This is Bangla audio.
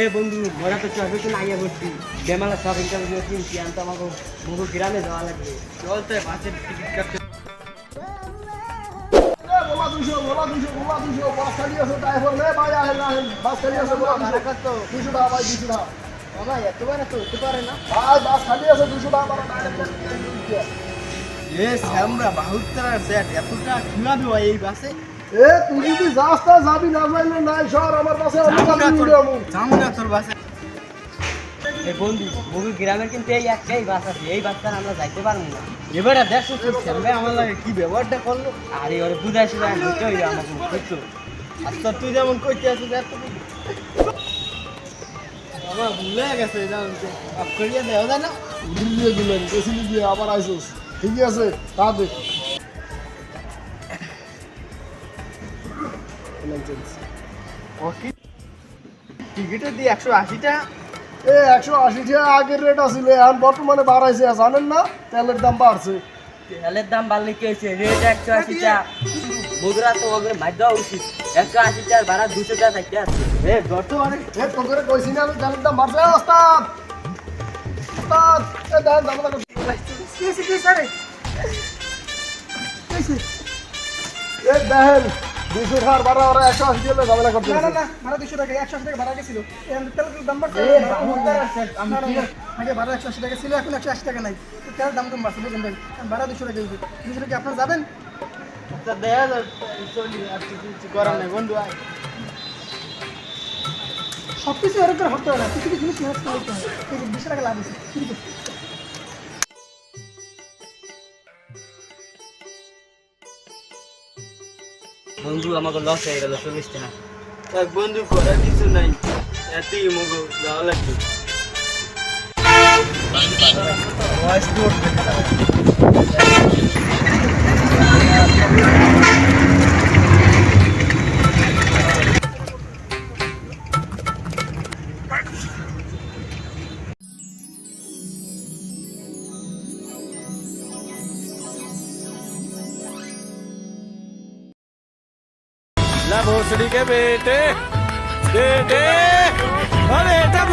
এ বন্ধু ঘোরা তো চলবে তো আইয়া বসছি। বেমালা সব ইন্টারভিউ কিনছি আমি তো আমাকে মুখো গ্রামে যাওয়া লাগবে। চল তো বাসের টিকিট কাটতে। এ শ্যামরা বাহুত্তর সেট এতটা কীভাবে হয় এই বাসে। এ তুই যদি যাস তা যাবি না যাইলে নাই সর আমার পাশে জামুনা তোর বাসে এ বন্ধু বহু গ্রামের কিন্তু এই একটাই বাস আছে এই বাসটা আমরা যাইতে পারব না। এবারে দেখো তুই শ্যামরা আমার লাগে কি ব্যবহারটা করল? আরে ওরে বুঝাই শুধু আমি হইতে হইবে আমাকে বুঝছ? আচ্ছা তুই যেমন কইতে আছিস এত বাবা ভুলে গেছে আপ করিয়া দেওয়া যায় না। দিয়ে দিলেন গেছিলি দিয়ে আবার আইসোস। ঠিক আছে তা দে টিকিটের দিয়ে একশো আশিটা? এ একশো আশি টাকা আগের রেট আছিল এখন বর্তমানে বাড়াইছে জানেন না? তেলের দাম বাড়ছে। তেলের দাম বাড়লে কি হয়েছে? রেট একশো আশিটা। মুদ্রা তো ওকে মার দেওয়া উচিত। একশো আশিটা ভাড়া দুশো টাকা থাকতে আছে। এ যত অনেক এ তো করে কইছি না আমি তেলের দাম বাড়ছে। ওস্তাদ! ওস্তাদ! এ দাম দাম দাম এ দেখেন দুশো টাকার ভাড়া ওরা একশো আশি টাকা ঝামেলা করতে না না না ভাড়া দুশো টাকা একশো আশি টাকা ভাড়া গেছিল। তেলের দাম বাড়ছে আগে ভাড়া একশো আশি টাকা ছিল এখন একশো আশি টাকা নাই। তো তেলের দাম কম বাড়ছে বুঝলেন ভাই? এখন ভাড়া দুশো টাকা দিবে দুশো টাকা আপনার যাবেন? আচ্ছা দেখা যাক চলি আর কিছু কিছু করার নেই বন্ধু আয়। সব কিছু এরকম করে হতে হয় না কিছু কিছু জিনিস করতে এই টাকা লাভ আছে ঠিক আছে। বন্ধু আমাকে লস হয়ে গেল চল্লিশ টাকা এক বন্ধু করার কিছু নাই এতই মগো যাওয়া লাগবে। ভয়েস भोसड़ी के बेटे बेटे अरे बेटा